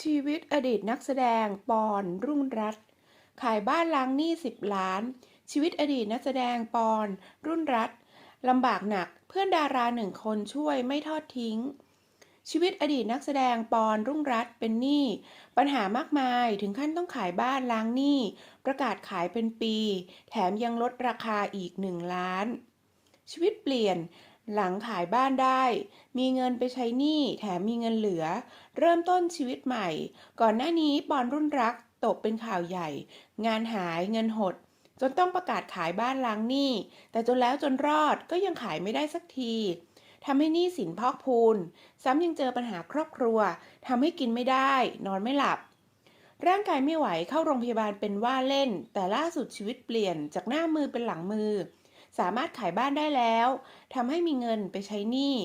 ชีวิตอดีตนักแสดงปอนรุ่งรัตน์ขายบ้านล้างหนี้สิบล้าน ชีวิตอดีตนักแสดงปอนรุ่นรัตน์ลำบากหนักเพื่อนดาราหนึ่งคนช่วยไม่ทอดทิ้ง ชีวิตอดีตนักแสดงปอนรุ่งรัตน์เป็นหนี้ ปัญหามากมายถึงขั้นต้องขายบ้านล้างหนี้ ประกาศขายเป็นปี แถมยังลดราคาอีกหนึ่งล้านชีวิตเปลี่ยน หลังขายบ้านได้ มีเงินไปใช้หนี้แถมมีเงินเหลือ เริ่มต้นชีวิตใหม่ ก่อนหน้านี้ปอนรุ่นรักตกเป็นข่าวใหญ่ งานหายเงินหด จนต้องประกาศขายบ้านล้างหนี้ แต่จนแล้วจนรอดก็ยังขายไม่ได้สักทีทำให้หนี้สินพอกพูน ซ้ำยังเจอปัญหาครอบครัวทำให้กินไม่ได้ นอนไม่หลับ ร่างกายไม่ไหวเข้าโรงพยาบาลเป็นว่าเล่น แต่ล่าสุดชีวิตเปลี่ยนจากหน้ามือเป็นหลังมือ สามารถขายบ้านได้แล้วทำให้มีเงินไปใช้หนี้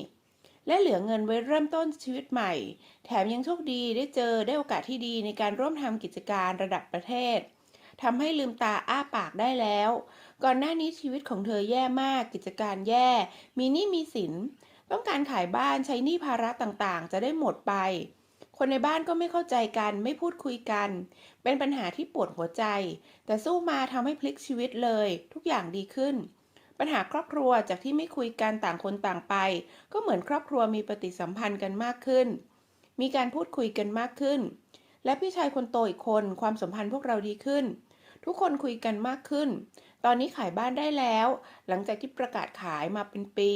และเหลือเงินไว้เริ่มต้นชีวิตใหม่ แถมยังโชคดีได้เจอได้โอกาสที่ดีในการร่วมทำกิจการระดับประเทศทำให้ลืมตาอ้าปากได้แล้ว ก่อนหน้านี้ชีวิตของเธอแย่มาก กิจการแย่ มีหนี้มีสิน ต้องการขายบ้านใช้หนี้ภาระต่างๆ จะได้หมดไป คนในบ้านก็ไม่เข้าใจกันไม่พูดคุยกัน เป็นปัญหาที่ปวดหัวใจ แต่สู้มาทำให้พลิกชีวิตเลย ทุกอย่างดีขึ้น ปัญหาครอบครัวจากที่ไม่คุยกันต่างคนต่างไป ก็เหมือนครอบครัวมีปฏิสัมพันธ์กันมากขึ้น มีการพูดคุยกันมากขึ้น และพี่ชายคนโตอีกคนความสัมพันธ์พวกเราดีขึ้น ทุกคนคุยกันมากขึ้น ตอนนี้ขายบ้านได้แล้ว หลังจากที่ประกาศขายมาเป็นปี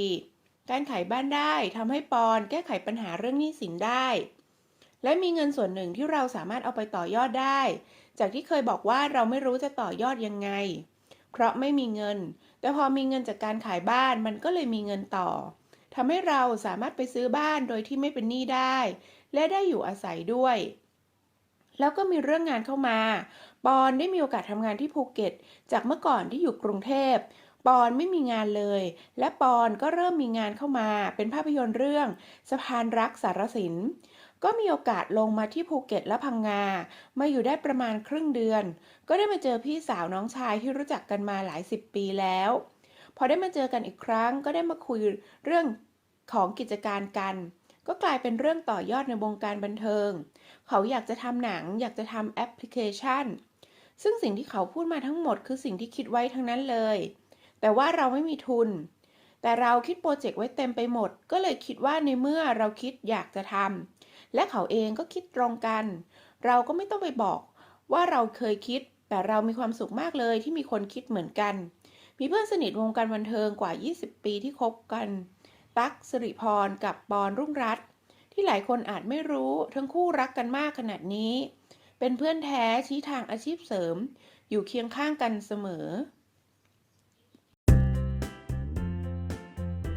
การขายบ้านได้ทำให้ปอนแก้ไขปัญหาเรื่องหนี้สินได้ และมีเงินส่วนหนึ่งที่เราสามารถเอาไปต่อยอดได้ จากที่เคยบอกว่าเราไม่รู้จะต่อยอดยังไง เพราะไม่มีเงิน แต่พอมีเงินจากการขายบ้านมันก็เลยมีเงินต่อทำให้เราสามารถไปซื้อบ้านโดยที่ไม่เป็นหนี้ได้ และได้อยู่อาศัยด้วย แล้วก็มีเรื่องงานเข้ามา ปอนได้มีโอกาสทำงานที่ภูเก็ต จากเมื่อก่อนที่อยู่กรุงเทพปอนไม่มีงานเลย และปอนก็เริ่มมีงานเข้ามา เป็นภาพยนตร์เรื่องสะพานรักสารสิน ก็มีโอกาสลงมาที่ภูเก็ตและพังงา มาอยู่ได้ประมาณครึ่งเดือน ก็ได้มาเจอพี่สาวน้องชายที่รู้จักกันมาหลายสิบปีแล้ว พอได้มาเจอกันอีกครั้ง ก็ได้มาคุยเรื่องของกิจการกัน ก็กลายเป็นเรื่องต่อยอดในวงการบันเทิง เขาอยากจะทำหนัง อยากจะทำแอปพลิเคชัน ซึ่งสิ่งที่เขาพูดมาทั้งหมดคือสิ่งที่คิดไว้ทั้งนั้นเลย แต่ว่าเราไม่มีทุนแต่เราคิดโปรเจกต์ไว้เต็มไปหมด ก็เลยคิดว่าในเมื่อเราคิดอยากจะทำ และเขาเองก็คิดตรงกัน เราก็ไม่ต้องไปบอกว่าเราเคยคิด แต่เรามีความสุขมากเลยที่มีคนคิดเหมือนกัน มีเพื่อนสนิทวงการบันเทิงกว่า 20 ปีที่คบกัน ตั๊กสิริพรกับปอนรุ่งรัตน์ที่หลายคนอาจไม่รู้ทั้งคู่รักกันมากขนาดนี้ เป็นเพื่อนแท้ชี้ทางอาชีพเสริม อยู่เคียงข้างกันเสมอ